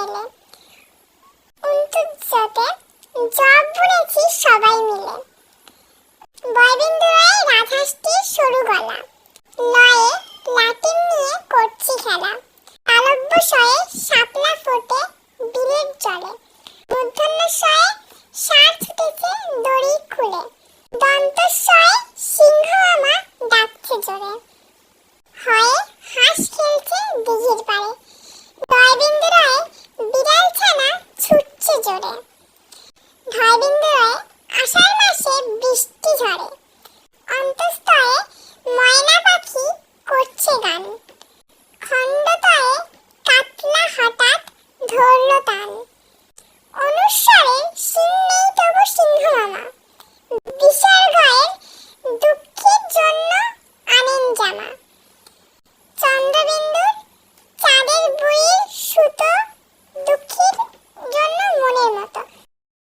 মেলে। উন্তুজ্জতে জব বুনেছি সবাই মিলে। বয়বিন্দু রায় রাধাষ্টি সরু গলা। লয়ে লাটিন নিয়ে করছি খেলা। তালব্য শয়ে শাপলা ফোটে বিলের জলে। মধ্যাহ্ন শয়ে সার ছুটেছে দড়ি খুলে। দন্ত শয়ে সিংহ আমা ডাকছে জোরে। হয় ধয়বিন্দুয়ে আষাঢ় মাসে বৃষ্টি ঝরে। অন্তস্তয়ে ময়না পাখি করছে গান।